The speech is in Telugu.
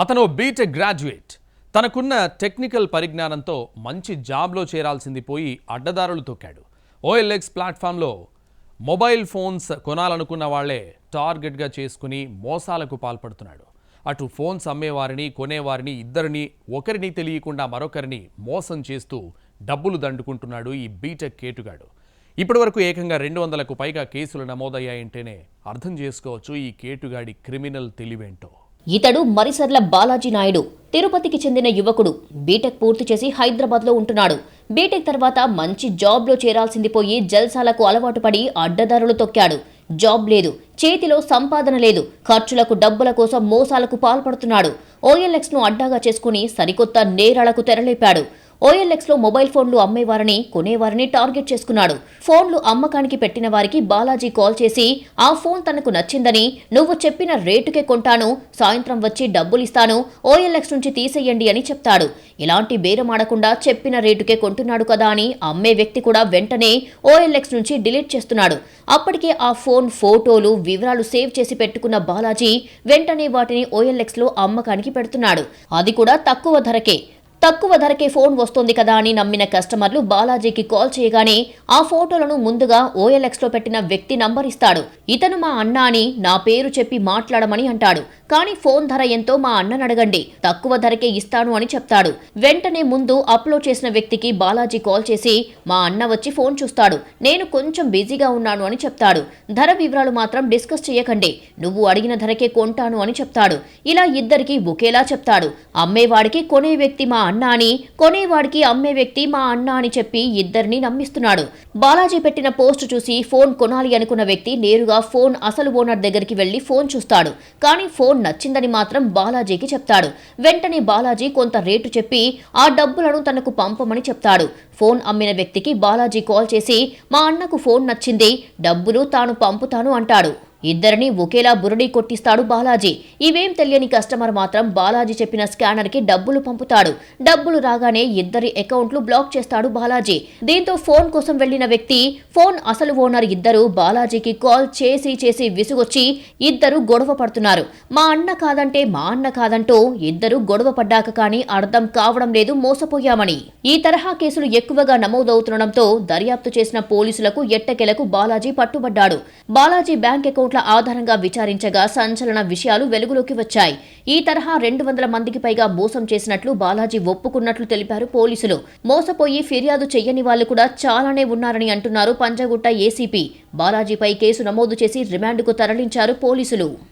అతను బీటెక్ గ్రాడ్యుయేట్ తనకున్న టెక్నికల్ పరిజ్ఞానంతో మంచి జాబ్లో చేరాల్సింది పోయి అడ్డదారులు తొక్కాడు. ఓఎల్ఎక్స్ ప్లాట్ఫామ్లో మొబైల్ ఫోన్స్ కొనాలనుకున్న వాళ్ళే టార్గెట్గా చేసుకుని మోసాలకు పాల్పడుతున్నాడు. అటు ఫోన్స్ అమ్మేవారిని కొనేవారిని ఇద్దరిని ఒకరిని తెలియకుండా మరొకరిని మోసం చేస్తూ డబ్బులు దండుకుంటున్నాడు ఈ బీటెక్ కేటుగాడు. ఇప్పటివరకు ఏకంగా రెండు వందలకు పైగా కేసులు నమోదయ్యాయంటేనే అర్థం చేసుకోవచ్చు ఈ కేటుగాడి క్రిమినల్ తెలివేంటో. ఇతడు మరిసర్ల బాలాజీ నాయుడు. తిరుపతికి చెందిన యువకుడు. బీటెక్ పూర్తి చేసి హైదరాబాద్లో ఉంటున్నాడు. బీటెక్ తర్వాత మంచి జాబ్లో చేరాల్సింది పోయి జల్సాలకు అలవాటు పడి అడ్డదారులు తొక్కాడు. జాబ్ లేదు. చేతిలో సంపాదన లేదు. ఖర్చులకు డబ్బుల కోసం మోసాలకు పాల్పడుతున్నాడు. ఓఎల్ఎక్స్ను అడ్డాగా చేసుకుని సరికొత్త నేరాలకు తెరలేపాడు. ఓఎల్ఎక్స్లో మొబైల్ ఫోన్లు అమ్మేవారిని కొనేవారిని టార్గెట్ చేసుకున్నాడు. ఫోన్లు అమ్మకానికి పెట్టిన వారికి బాలాజీ కాల్ చేసి ఆ ఫోన్ తనకు నచ్చిందని నువ్వు చెప్పిన రేటుకే కొంటాను సాయంత్రం వచ్చి డబ్బులిస్తాను ఓఎల్ఎక్స్ నుంచి తీసేయండి అని చెప్తాడు. ఇలాంటి బేరమాడకుండా చెప్పిన రేటుకే కొంటున్నాడు కదా అని అమ్మే వ్యక్తి కూడా వెంటనే ఓఎల్ఎక్స్ నుంచి డిలీట్ చేస్తున్నాడు. అప్పటికే ఆ ఫోన్ ఫోటోలు వివరాలు సేవ్ చేసి పెట్టుకున్న బాలాజీ వెంటనే వాటిని ఓఎల్ఎక్స్లో అమ్మకానికి పెడుతున్నాడు. అది కూడా తక్కువ ధరకే. తక్కువ ధరకే ఫోన్ వస్తుంది కదా అని నమ్మిన కస్టమర్లు బాలాజీకి కాల్ చేయగానే ఆ ఫోటోలను ముందుగా ఓఎల్ఎక్స్లో పెట్టిన వ్యక్తి నంబర్ ఇస్తాడు. ఇతను మా అన్న అని నా పేరు చెప్పి మాట్లాడమని అంటాడు. కానీ ఫోన్ ధర ఎంతో మా అన్నను అడగండి. తక్కువ ధరకే ఇస్తాను అని చెప్తాడు. వెంటనే ముందు అప్లోడ్ చేసిన వ్యక్తికి బాలాజీ కాల్ చేసి మా అన్న వచ్చి ఫోన్ చూస్తాడు. నేను కొంచెం బిజీగా ఉన్నాను అని చెప్తాడు. ధర వివరాలు మాత్రం డిస్కస్ చేయకండి. నువ్వు అడిగిన ధరకే కొంటాను అని చెప్తాడు. ఇలా ఇద్దరికి ఒకేలా చెప్తాడు. అమ్మేవాడికి కొనే వ్యక్తి మా అన్న అని కొనేవాడికి అమ్మే వ్యక్తి మా అన్న అని చెప్పి ఇద్దరిని నమ్మిస్తున్నాడు. బాలాజీ పెట్టిన పోస్ట్ చూసి ఫోన్ కొనాలి అనుకున్న వ్యక్తి నేరుగా ఫోన్ అసలు ఓనర్ దగ్గరికి వెళ్ళి ఫోన్ చూస్తాడు. కానీ ఫోన్ నచ్చిందని మాత్రం బాలాజీకి చెప్తాడు. వెంటనే బాలాజీ కొంత రేటు చెప్పి ఆ డబ్బులను తనకు పంపమని చెప్తాడు. ఫోన్ అమ్మిన వ్యక్తికి బాలాజీ కాల్ చేసి మా అన్నకు ఫోన్ నచ్చింది డబ్బులు తాను పంపుతాను అంటాడు. ఇద్దరిని ఒకేలా బురడి కొట్టిస్తాడు బాలాజీ. ఇవేం తెలియని కస్టమర్ మాత్రం బాలాజీ చెప్పిన స్కానర్కి డబ్బులు పంపుతాడు. డబ్బులు రాగానే ఇద్దరి అకౌంట్లు బ్లాక్ చేస్తాడు బాలాజీ. దీంతో ఫోన్ కోసం వెళ్ళిన వ్యక్తి ఫోన్ అసలు ఓనర్ ఇద్దరు బాలాజీకి కాల్ చేసి చేసి విసుగొచ్చి ఇద్దరు గొడవ పడుతున్నారు. మా అన్న కాదంటే మా అన్న కాదంటూ ఇద్దరు గొడవ పడ్డాక కానీ అర్థం కావడం లేదు మోసపోయామని. ఈ తరహా కేసులు ఎక్కువగా నమోదవుతుండటంతో దర్యాప్తు చేసిన పోలీసులకు ఎట్టకెలకు బాలాజీ పట్టుబడ్డాడు. బాలాజీ బ్యాంక్ అకౌంట్ రిపోర్ట్ల ఆధారంగా విచారించగా సంచలన విషయాలు వెలుగులోకి వచ్చాయి. ఈ తరహా రెండు వందల మందికి పైగా మోసం చేసినట్లు బాలాజీ ఒప్పుకున్నట్లు తెలిపారు పోలీసులు. మోసపోయి ఫిర్యాదు చెయ్యని వాళ్ళు కూడా చాలానే ఉన్నారని అంటున్నారు పంజగుట్ట ఏసీపీ. బాలాజీపై కేసు నమోదు చేసి రిమాండ్కు తరలించారు పోలీసులు.